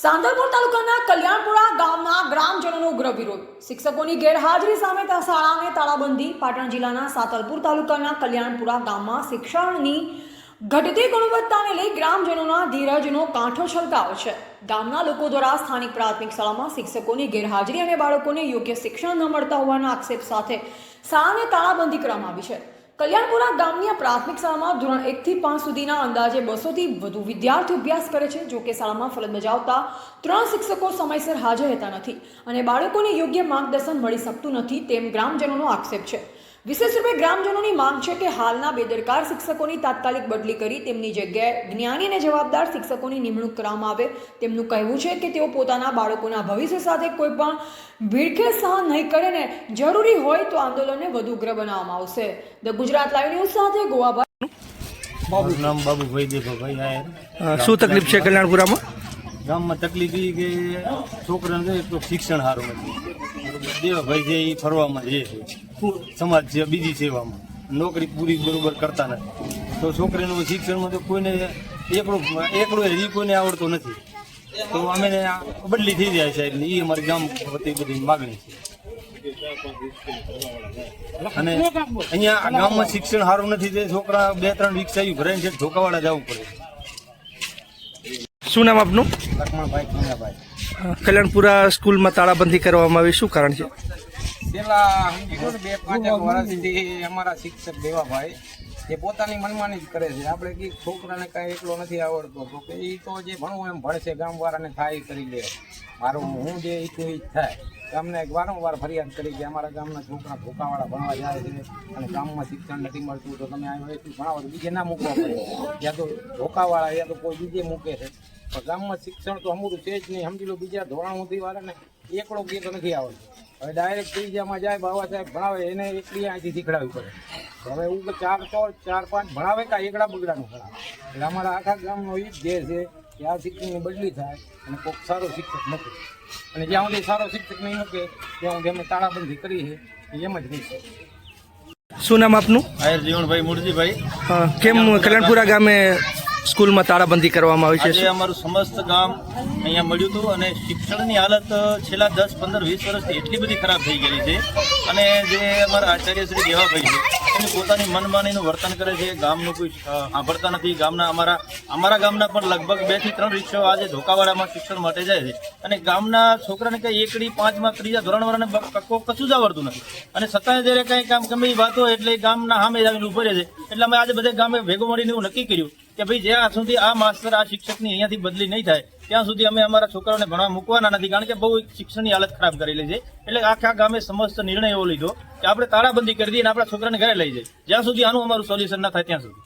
સાંતલપુર તાલુકાના કલ્યાણપુરા ગામના ગ્રામજનોનો ઉગ્ર વિરોધ. શિક્ષકોની ગેરહાજરી સામે શાળાને તાળાબંધી. પાટણ જિલ્લાના સાંતલપુર તાલુકાના કલ્યાણપુરા ગામમાં શિક્ષણની ઘટતી ગુણવત્તાને લઈ ગ્રામજનોના ધીરજનો કાંઠો છલકાયો છે. ગામના લોકો દ્વારા સ્થાનિક પ્રાથમિક શાળામાં શિક્ષકોની ગેરહાજરી અને બાળકોને યોગ્ય શિક્ષણ ન મળતા હોવાના આક્ષેપ સાથે શાળાને તાળાબંધી કરવામાં આવી છે. કલ્યાણપુરા ગામની આ પ્રાથમિક શાળામાં ધોરણ એકથી પાંચ સુધીના અંદાજે બસોથી વધુ વિદ્યાર્થીઓ અભ્યાસ કરે છે, જોકે શાળામાં ફરજ બજાવતા ત્રણ શિક્ષકો સમયસર હાજર રહેતા નથી અને બાળકોને યોગ્ય માર્ગદર્શન મળી શકતું નથી તેમ ગ્રામજનોનો આક્ષેપ છે. વિશેષ રૂપે ગ્રામજનોની માંગ છે કે હાલના બેદરકાર શિક્ષકોની તાત્કાલિક બદલી કરી તેમની જગ્યાએ જ્ઞાની અને જવાબદાર શિક્ષકોની નિમણૂક કરવામાં આવે. તેમનું કહેવું છે કે તેઓ પોતાના બાળકોના ભવિષ્ય સાથે કોઈ પણ ભીડખે સહન નહીં કરે ને જરૂરી હોય તો આંદોલનને વધુ ઉગ્ર બનાવવામાં આવશે. ધ ગુજરાત લાઈવ ન્યૂઝ સાથે ગોવાભાઈ નામ બાબુભાઈ દેભાભાઈ શું તકલીફ છે કલ્યાણપુરામાં? ગામમાં તકલીફ એ કે છોકરાને શિક્ષણ સારું નથી. દેવાભાઈ જે એ ફરવામાં જે છે. સમાજ છે બીજી સેવામાં. નોકરી પૂરી બરોબર કરતા નથી. તો છોકરીનું શિક્ષણમાં તો કોઈને એકલું એકલું એ કોઈને આવડતું નથી. તો અમે બદલી થઈ જાય સાહેબ એ અમારી ગામ વતી બધી માગણી છે. અને અહીંયા ગામમાં શિક્ષણ સારું નથી તે છોકરા બે ત્રણ રિક્ષા ભરાઈને છે ઢોકાવાળા જવું પડે. શું નામ આપનું? લક્ષ્મણભાઈ કલ્યાણપુરા સ્કૂલમાં તાળાબંધી કરવામાં આવી. શું કારણ છે? ને બે પાંચ વર્ષથી અમારા શિક્ષક દેવાભાઈ, એ પોતાની મનમાની જ કરે છે. આપણે કે છોકરાને કાંઈ એકલો નથી આવડતો તો કે એ તો જે ભણવું એમ ભણશે, ગામવાળાને થાય કરી લે. મારું હું જે ઈચ્છું એ જ થાય. ગામને વારંવાર ફરિયાદ કરી કે અમારા ગામના છોકરા ભૂકાવાળા ભણવા જાય છે અને ગામમાં શિક્ષણ નથી મળતું તો તમે આ વયથી ભણાવો તો બીજે ના મૂકવા પડે. યા તો ધોકાવાળા, યા તો કોઈ બીજે મૂકે છે. પણ ગામમાં શિક્ષણ તો અમુક છે જ નહીં. સમજી લો બીજા ધોરણોથી વાળાને એકલો ગીત નથી આવડતું. હવે ડાયરેક્ટ ત્રીજામાં જાય બાબા સાહેબ ભણાવે એને એકલી અહીંથી શીખડાવવી પડે. હવે એવું કે ચાર તો ચાર પાંચ ભણાવે કાં એકડા બગડાનું ભણાવે? એટલે અમારા આખા ગામનો એ જ ધ્યેય છે કે આ શિક્ષકની બદલી થાય અને કોઈક સારો શિક્ષક મૂકે. અને જ્યાં સુધી સારો શિક્ષક નહીં મૂકે ત્યાં સુધી અમે તાળાબંધી કરી છે એ એમ જ નહીં શું નામ આપનું? આયર જીવણભાઈ મુરજીભાઈ. કેમ? કલ્યાણપુરા ગામે સ્કૂલમાં તાળાબંધી કરવામાં આવી છે. અમારું સમસ્ત ગામ અહીંયા મળ્યું હતું અને શિક્ષણની હાલત છેલ્લા દસ, પંદર, વીસ વર્ષથી એટલી બધી ખરાબ થઈ ગયેલી છે. અને જે અમારા આચાર્ય શ્રી દેવાભાઈ છે એને પોતાની મનમાનીનું વર્તન કરે છે. ગામનું કોઈ સાંભળતા નથી. ગામના અમારા અમારા ગામના પણ લગભગ બેથી ત્રણ રિક્ષાઓ આજે ધોકાવાળામાં શિક્ષણ માટે જાય છે. અને ગામના છોકરાને કંઈ એકડી, પાંચમાં, ત્રીજા ધોરણવાળાને બ- ક- કશું જ આવડતું નથી. અને છતાંય જ્યારે કંઈ કામ ગમે વાત હોય એટલે ગામના સામે આવીને ઊભો રહે છે. એટલે અમે આજે બધે ગામે ભેગો મળીને એવું નક્કી કર્યું કે ભાઈ જ્યાં સુધી આ માસ્ટર, આ શિક્ષકની અહીંયાથી બદલી નહીં થાય, ત્યાં સુધી અમે અમારા છોકરાઓને ભણવા મૂકવાના નથી, કારણ કે બહુ શિક્ષણની હાલત ખરાબ કરેલી છે. એટલે આખા ગામે સમસ્ત નિર્ણય એવો લીધો કે આપણે તાળાબંધી કરી દઈએ આપણા છોકરાને ઘરે લઈ જઈએ. જ્યાં સુધી આનું અમારું સોલ્યુશન ના થાય, ત્યાં સુધી.